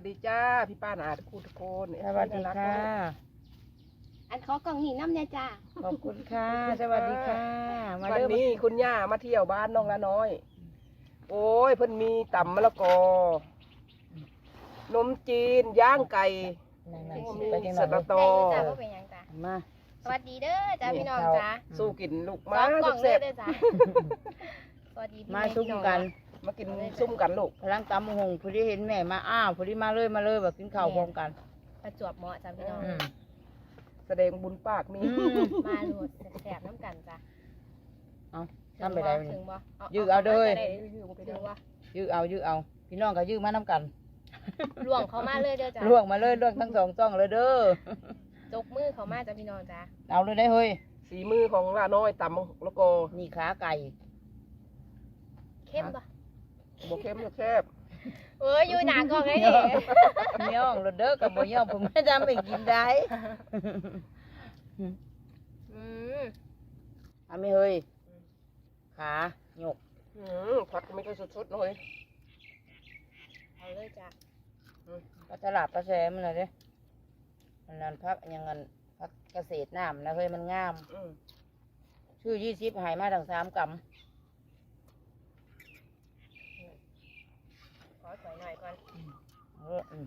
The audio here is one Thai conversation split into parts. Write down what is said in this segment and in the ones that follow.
วัสดีจ้าพี่ป้านาทุกคนทุกคนสวัสดีค่ะ อันขอกล่องหนีน้ำเนี่ยจ้าขอบคุณค่ะ สวัสดีค่ะ มาวันเริ่มนี้คุณย่ามาเที่ยวบ้านน้องละน้อย โอ้ยเพิ่นมีตำมะละกอนมจีนย่างไก่นั่งโอ้ๆมีไปจังหสน่อยตลูกอได้เลยจ้าว่าเป็นหยังจ้ามา สวัสดีเด้อจ้าพี่น้องจ้าสู้กินลูกสมาองกล่องเลแซ่ยบเด้อจ้าสวัสดีพี่มาแซุ่มพี่องกันๆ มากินซุ่มกันลูกพลังตำหงผู้ที่เห็นแม่มาอ้าวผู้ที่มาเลยมาเลยแบบกินข้าวพร้อมกันประจวบเหมาะจ้าพี่น้องอืมแสดงบุญปากมีอืมมาโหลดแสบๆน้ำกันจ้าเอาทำไปได้ถึนี่งบ่ยื้อเอาเด้อได้ถึงบ่ยื้อเอายื้อเอา พี่น้องก็ยื้อมาน้ำกันล่วงเขามาเลยเด้อจ้าล่วงมาเลยล่วงทั้งสองจ้องเลยเด้อจกมือเขามาจ้าพี่น้องจ้าเอาเลยได้เฮ้ยสีมือของละน้อยตำมะละกอนี่ขาไก่เข้มปะ บกเข้มบกแคบเอ้ยอยู่หนากล่องไงย่นี่องย่องเลยเด้อกับบ่ย่องผมไม่จำเป็นกินได้อืมเอาไม่เฮ้ยขาหยกอืมผัดก็ไม่ค่อยสดๆหน่อยเอาเลยจ้าปลาตลาดปลาแซมมันเลยเด้มันนั่นพักอยังเงินพักเกษตรน้ำนะเฮ้ยมันงามอืมชื่อยี่สิบหายมาทั้งสามกขอสวยหน่อย ก่อนำเอออืม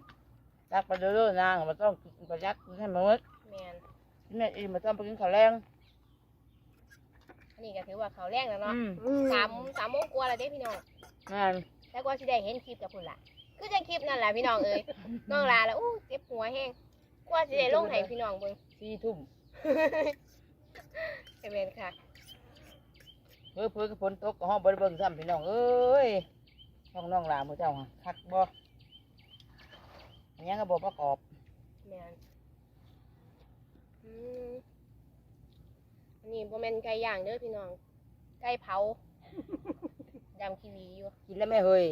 ตักไปเรื่อยๆนางมันต้องกินประยักกินให้มันหมดแมนกินเนี่ยอีมันต้องไปกินข้าวแรง อันนี้ก็ถือว่าเขาแรงแล้วเนาะอืมอืมสามสามโมงกว่าแล้วเด้พี่น้องนั่นแล้วก็สิได้เห็นคลิปกับพุ่นละคือจังคลิปนั่นแหละพี่น้องเอ้ยน้องลาแล้วอู้เจ็บหัวแห้งกว่าสิได้ลงให้พี่น้องเบิ่งสี่ทุ่มเอเวนค่ะ เพื่อเพื่อกับฝนตกก็ห้องบริเบิงซ้ำพี่น้องเอ้ย น้องน้องหลามือเจ้าค่ะคักบ่อันยังก็บอกประกอบแมนอืมอันนี้บ่แม่นไก่ย่างเด้อพี่น้อง ไก่เผา ดำคีรีอยู่กินแล้วไม่เฮย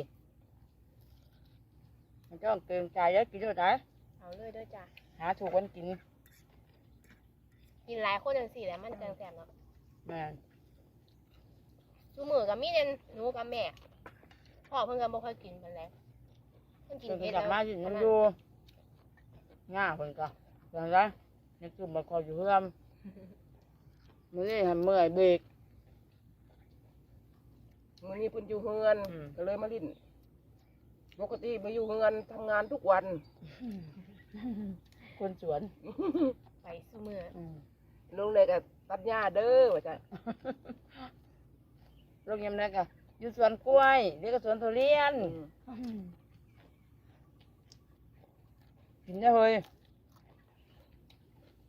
มันต้องเกรงใจแล้วกินด้วยไหนเอาเลยเด้อจ้ะหาถูกวันกินกินหลายคนจังซี่แหละมันจังแซ่บเนาะแม่น ซุมื้อก็มีแต่หนูกับแม่ พ่อเพิ่นก็บ่ค่อยกินปานใดเพิ่นกินเพิ่นเผ็ดกลับแล้วมาอยู่น้ำอยู่ง่าเพิ่นก็อย่างไรนี่คือมาคอยอยู่เพื่อนมือนี่ทำเมื่อยเบรก มื้อนี้เพิ่นอยู่เฮือนอืม ก็เลยมาลิ้นปกติมาอยู่เฮือนทำงานทุกวัน คนสวนไปซุมื้ออืมลุงเลยก็ตัดหญ้าเด้อว่าจ้ะ โรงยำนักอะ อยู่สวนกล้วยเรียกก็สวนทุเรียนอืมกินได้เลย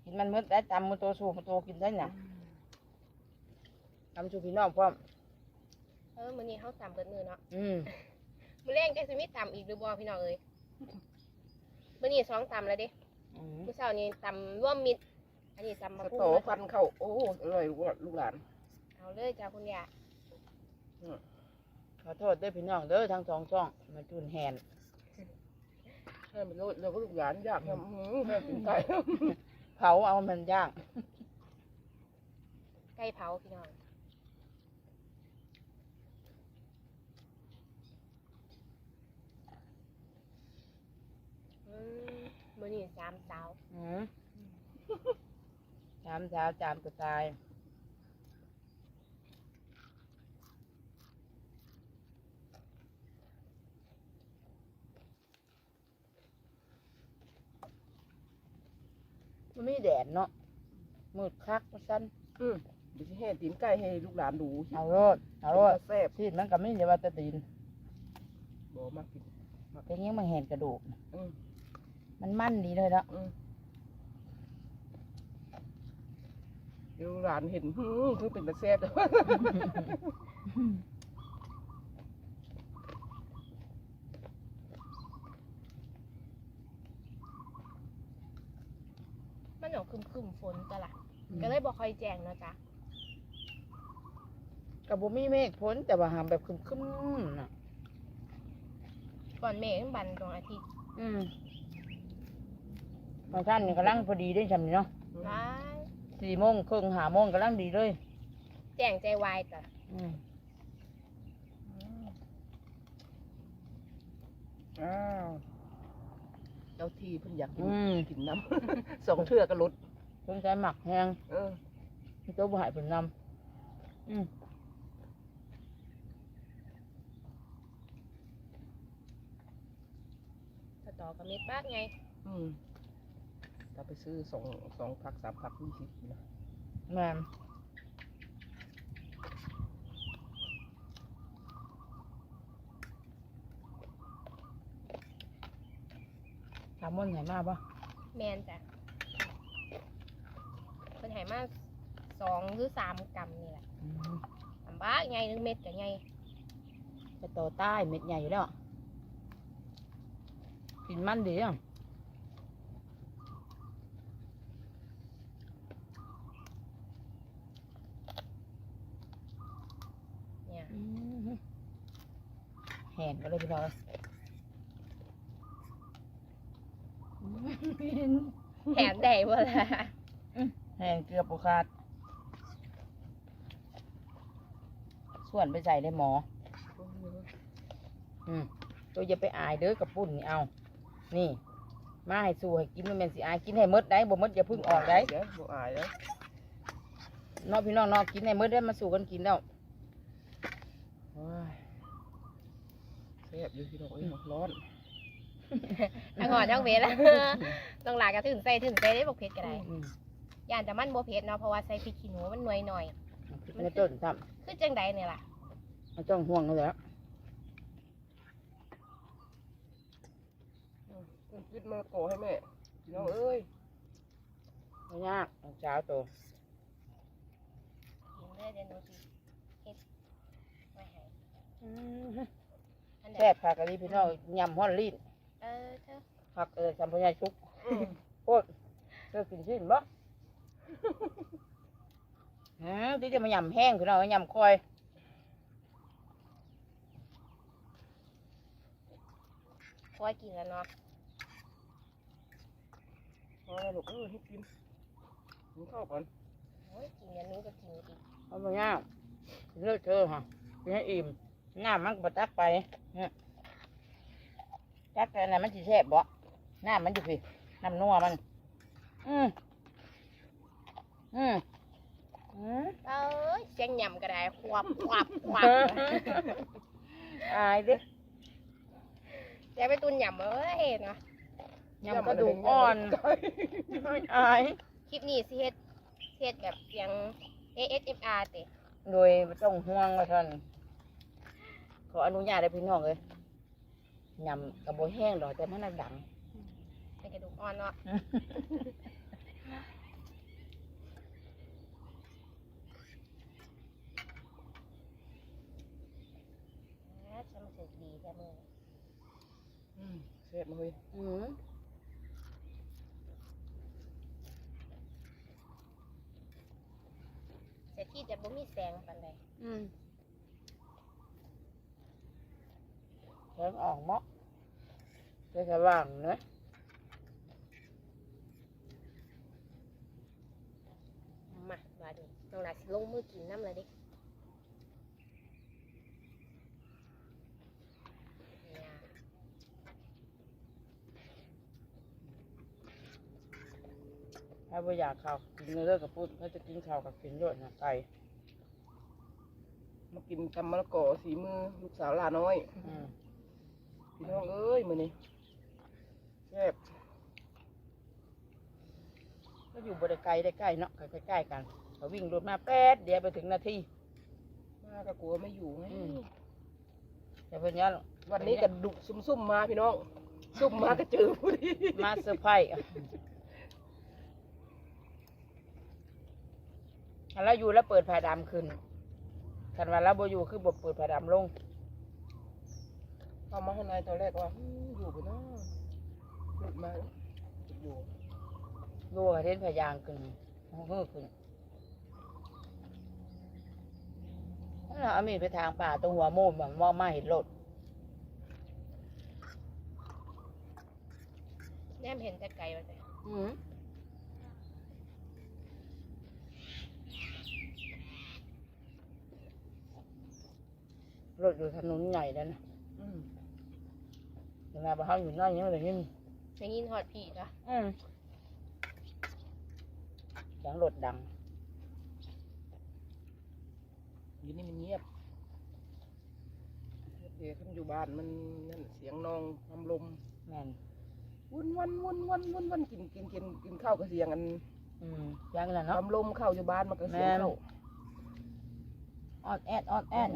กินมันมืดได้ตำมือโตสูมือโตกินได้น่ะตำสูพี่น้องพร้อมเออมื้อนี้เฮาตำเบิดมื้อเนาะอืมมื้อแรงก็สิมีตำอีกหรือบ่พี่น้องเอ้ยมื้อนี้สองตำแล้วเด้อืมมื้อเช้านี้ตำร่วมมิตรอันนี้ตำสมะตพุ่อมพันเข้าโอ้อร่อยลูกหลานเอาเลยจ้าคุณยาข อโทษเด้อพี่น้องเด้อทั้งสองช่อง มาจุนแหนให้มันโลดเราก็ลูกหลานอยากทำหืมแม่กินไก่เผาเอามันย่างไก่เผาพี่น้องอืมมื้อนี้สามสาว อืมจามเช้าจามก็ตาย มันไม่แดดเนาะมืดคักมาสั้นอืมเดี๋ยวสิให้ตีนไก่ให้ลูกหลานดูเอาโรดเอาโรดแซ่บที่มันก็ไม่ได้ว่าแตะตีนบ่มากินเป็นยังมันเห็นกระดูก อืมมันมั่นดีเลยเนาะอืมเดี๋ยวลูกหลานเห็นหืมคือเป็นตะแซ่บเด้อ มันหนองคึมๆฝนตะละก็เลยบ่ค่อยแจ้งเนาะจ้ะกับบ่มีเมฆพ้นแต่ว่าหามแบบคึมๆน่ะ ก่อนเมฆบันตรงอาทิตย์อืมบางท่านนี่กำลังพอดีได้จำนี่เนาะร้ายสี่โมงครึ่งห้าโมงกำลังดีเลย แจ้งใจวายจ้ะอืมอ้าว จ้าที่เพิ่นอยากกินอืมกินน้ำ สองเทื่อก็ลดเพิ่นใช้หมักแห้งเออเจ้าบ่ใหายเพิ่นนำอืมสตอกับเม็ดบ้ากไงอืมถ้าไปซื้อสองสองพักสามพักยี่สิบนะแม่น ถามมันใหญ่มากปะแมนจ้ะเพิ่นให้มาสองหรือสามกรัมนี่แหละอืมลำบากไงนึงเม็ดกับไงจะโตใต้เม็ดใหญ่อยู่แล้วอะกินมันดีอะเนี่ยอืมแห้งก็เลยพี่น้องอืม แถมได้ บ่ล่ะแห้งเกลือปูขาด ส่วนไปใส่ได้หมอ อืมตัวอย่าไปอายเด้อกับปุ่นนี่เอา นี่ มาให้สู้ให้กินมันเป็นสิอายกินให้หมดได้บ่หมดอย่าเพึ่งออกได้เดี๋ยวบ่อายแล้วนอกพี่น้องนอกกินให้หมดได้มาสู่กันกินแล้วโอ้ยแซ่บอยู่พี่น้องเอ้ยร้อน ทั้งหอดทั้งเวทละต้องหลากระถึงใส่ถึงใส่ได้บ่เผ็ดก็ได้อืมย่านแต่มันบ่เผ็ดเนาะเพราะว่าใส่พริกขี้หนูมันหน่วยหน่อยในต้นทคือจังใดเนี่ยล่ะำมันต้องห่วงกันแล้วยึดมะละกอให้แม่พี่น้องเอ้ยไม่ยากเอาเช้าโตกินเลยเดี๋ยวหนูสิเฮ็ดไว้ให้อันใดแซ่บผักกะลีพี่น้องยำฮ้อนลีน เออเธอผักเออสัมพยาชุกโคตรเธอกินชิ้นบ่ฮะที่จะมายำแห้งพี่น้องยำคอยพอยกินแล้วเนาะพอแล้วลูกเอ้ยให้กินกินข้าวก่อนโอ้ยกินอย่างนู้นก็กินอีกเอาไปย่างเลือกเธอค่ะกินให้อิ่มหน้ามันก็บ่ตักไปเนี่ย ตักแต่อันไหนมันสิแซ่บบ่หน้ามันอยู่พี่น้ำนัวมัน อืมอืมอืมเอ้ยเสียงหย่ำก็ได้ควับควับควับอายดิเสียงไปตุนหย่ำเอ้ยเนาะยำกระดูกอ่อนอายคลิปนี้สิเฮ็ดเฮ็ดแบบเสียง ASMR เตะโดยบ่ต้องห่วงว่าท่านขออนุญาตได้พี่น้องเลย ยำกระโบแห้งดอกแต่มันน่ะดังเป็นกระดูกอ่อนเนาะอ่าจะมาสึกดีแค่มืออืมแซ่บมาเฮ้ยอืมเสร็จที่จะบ่มีแสงปานใดอืม แข็งออกเมาะจะสว่างเนอะมาบาดนี้น้องหลาสิลงมือกินน้ำเลยดิเนี่ยถ้าไม่อยากข้าวกินเนื้อกับปุ้นเขาจะกินข้าวกับกินด้วยนะไก่มากินตำมะละกอสีมือลูกสาวหลาน้อย อืม พี่น้องเอ้ยมื้อนี้แซ่บก็อยู่บริไกลได้ใกล้เนาะใกล้ๆกันเขาวิ่งรถมาแป๊ดเดียวไปถึงนาทีมาก็กลัวไม่อยู่ไงอืมแต่เพื่อนยันวันนี้ก็ดุซุ่มๆมาพี่น้อง ซุ่มมาก็เจอพอดีมาเซอร์ไพรส์อันเราอยู่แล้วเปิดผ้าดำขึ้นคันวันเราบ่อยู่คือบ่เปิดผ้าดำลง เข้ามาข้างในตอนแรกว่าอืมอยู่ไปนะหลุดมาอยู่ดูกระเด็นพยางขึ้นเฮือขึ้นแล้วเราเอามีดไปทางป่าตรงหัวมุมแบบมองมาเห็นรถแนมเห็นแต่ไกลว่าแต่อืมรถอยู่ถนนใหญ่แล้วนะ อืมยังไงบ้านอยู่นั่นยังไม่ได้ยินได้ยินฮอดผีจ้ะอืมเสียงรถดังอยู่นี่มันเงียบเดี๋ยวขึ้นอยู่บ้านมันนั่นเสียงนองทำลมแม่นวุ่นวันวุ่นวันวุ่นวันกินกินกินกินข้าวกับเสียงอันอืมเสียังนั่นเนาะทำลมเข้าอยู่บ้านมันก็เสียงแม่นเข้าออดแอดออดแอด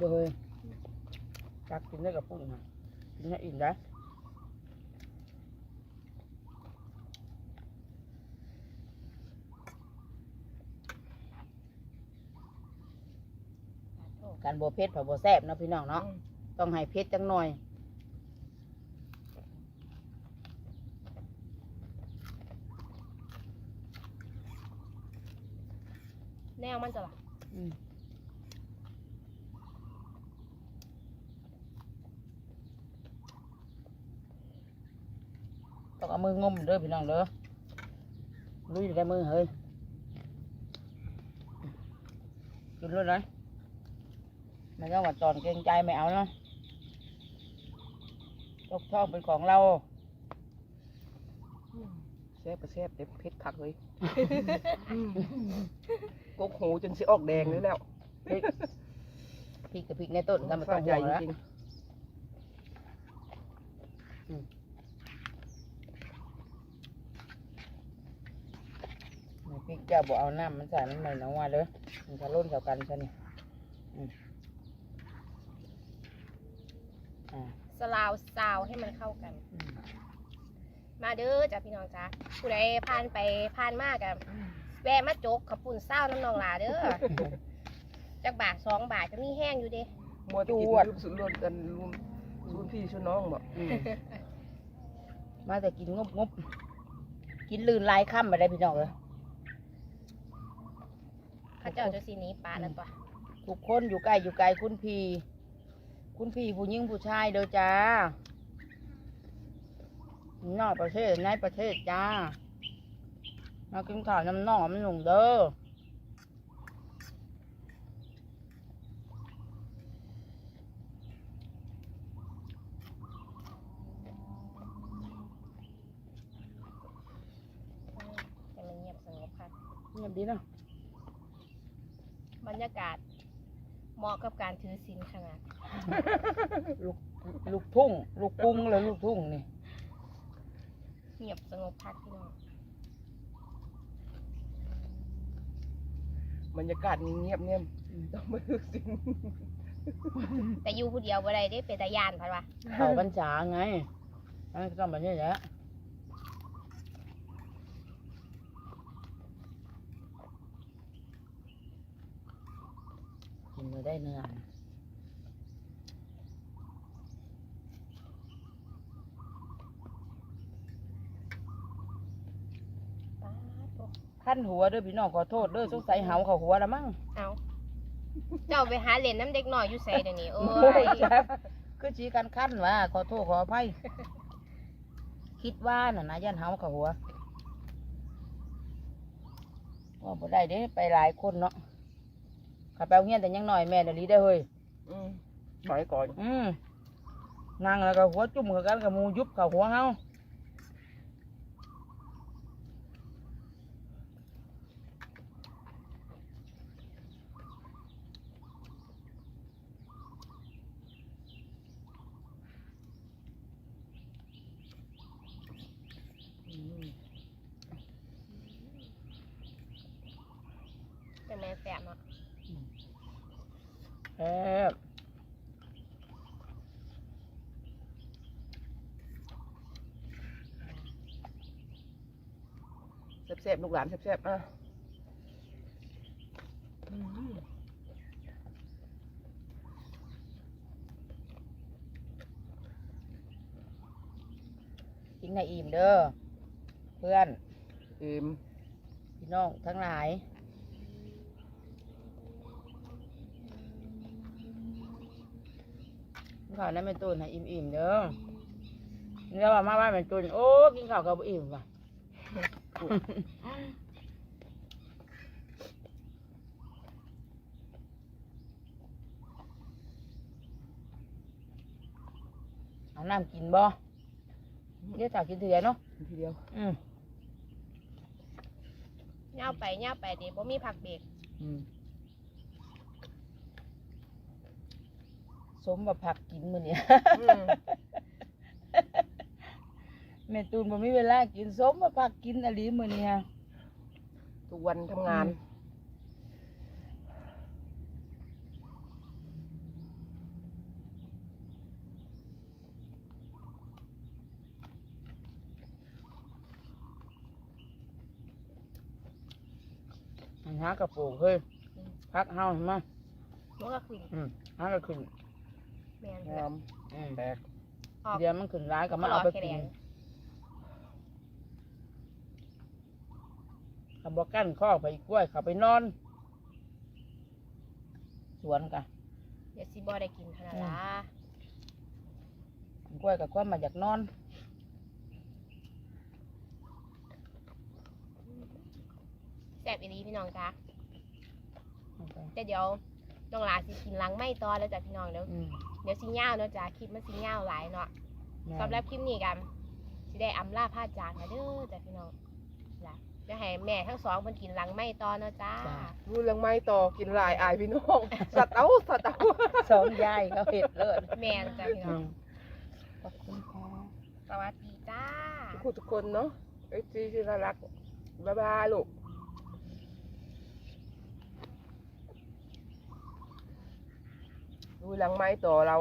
เลยจักกินได้กับปุ่นนะกินให้อิ่มได้การบัวเพชรผับัวแซบเนาะพี่น้องเนาะต้องให้เพชรจังหน่อยแนวมันจะล่ะ ต้องเอามืองมเด้อพี่น้องเด้อลุยได้มือเฮ้ยกินเลยนะไม่ต้องว่าตอนเกรงใจไม่เอาเนาะตกช่องเป็นของเราแซ่บก็แซ่บเต็มเพชรคักเลยกกหูจนสิออกแดงเลยแล้วพริกพริกกับพริกในต้นกันมาต้องใหห่ญ่วงแล้ว จริงนี่พริกเจ้าบอกเอาน้ำมันใส่มันใหม่น้องว่าเลยมันจะร่นเท่ากันใช่นี่อืมอ่าสลาวซาวให้มันเข้ากันอืมมาเด้อจ้ะพี่น้องจ้ะผู้ใดผ่านไปผ่านมากกับแวะมาจกขับปุ่นเศร้าน้ำนองหลาเด้อจักบาทสองบาทก็มีแห้งอยู่เด้มัวแต่กินรูปสุดรวมกันรวมสูนพี่ชุนน้องบอกอืมมาแต่กินงบงบกินลื่นลายค่ำมาได้พี่น้องเลย เข้าเจ้าจะสีหนี้ปลานั่นตัวทุกคนอยู่ใกล้อยู่ไกลคุณพี่คุณพี่ผู้หญิงผู้ชายเด้อจ้านอกประเทศในประเทศจ้า มากินข้าวน้ำน่องน้ำหนุ่งเด้อจะมันเงียบสงบค่ะ เงียบดีเนาะบ รรยากาศ เหมาะกับการถือศีลขนาดลูกลูกทุ่ง ลูกกรุ้งเลยลูกทุ่งนี่เงียบสงบพักพี่น้องบรรยากาศเงียบๆเนี่ยต้องมาดูสิ่งแต่อยู่ผู้เดียวบ่ได้ได้เป็นตาย่านพัดวะเขาบรรษาไงอันนั้นก็ต้องแบบนี้แหละกินมา ได้เนื้อป๊าดโถ่ขั้นหัวเด้อพี่น้องขอโทษเด้อสงสัยเหาเขาหัวละมั้งเอาเจ้าไปหาเหรียญน้ำเด็กหน่อยอยู่ใส่เดี๋ยวนี้โอ้ยคือชี้กันขั้นว่าขอโทษขออภัยคิดว่าน่ะนะยันเหาเขาหัวว่าบ่ได้เด้ไปหลายคนเนาะ ขับไปเอาเงี้ยแต่ยังหน่อยแม่เดี๋ยวนี้ได้อเฮ้ยอืมถอยก่อนอืมนั่งแล้วก็หัวจุ่มกับกันกับหมูยุบกับหัวเฮา อืม เป็นแม่แสบเนาะ แซ่บแซ่บๆลูกหลานแซ่บๆอะอืมกินให้อิ่มเด้อเพื่อนเอ็มพี่น้องทั้งหลายกิน ข้าวนั้นเป็นตุนให้อิ่มๆเด้อนี่เราว่ามาบ้านเป็นตุนโอ้กินข้าวกับบ่อิ่มว่ะเอาน้ำกินบ่เดี๋ยวถ้ากินเถื่อเนาะทีเดียว อืม เง่าไปเง่าไปเดี๋ยวบ่มีผักเบรกอืม สมว่าผักกินมื้อนี้อืมแม่ตูนบ่มีเวลากินสมว่าผักกินอะไรมื้อนี้ฮะทุกวันทำงานอืมมันหากระปุกเฮ้ยพักเฮาเห็นมั้ยมันก็ขึ้นอืมหากระขึ้น แม่นงามอืมแตกออกเดี๋ยวมันขึ้นร้ายก็มาตลเอาอดไปแค่กิแดนงขับบอกกั้นข้อไปกล้วยเขาไปนอน สวนกะเดี๋ยวสิบ่ได้กินขนาดละกล้วยกับกล้วยมาจากนอนแซ่บอีหลีพี่น้องจ้าแต่เดี๋ยวน้องหลาสิกินหลังไม่ตอนแล้วจ้ะพี่น้องเดี๋ยวอืม เดี๋ยวสิเง่าวเนาะจ้าคลิปมันสิเง่าวหลายเนาะแม่สำหรับคลิปนี้กันสิได้อำลาพาจากนะเด้อจ้ะพี่น้องจ้ะจะให้แม่ทั้งสองเพิ่นกินหลังไม่ตอนเนาะจ้ารู้เรื่องไม้ต่อกินหลายอายพี่น้องสัตว์เอาสัตว์เอา สองยายเขาเห็ดเลิศแม่นจ้ะพี่น้อืองมขอบคุณค่ะสวัสดีจ้า ทุกคนทุกคนเนาะไอ้จีที่น่ารักบ๊ายบายลูก ดูหลังไม้ต่อเรา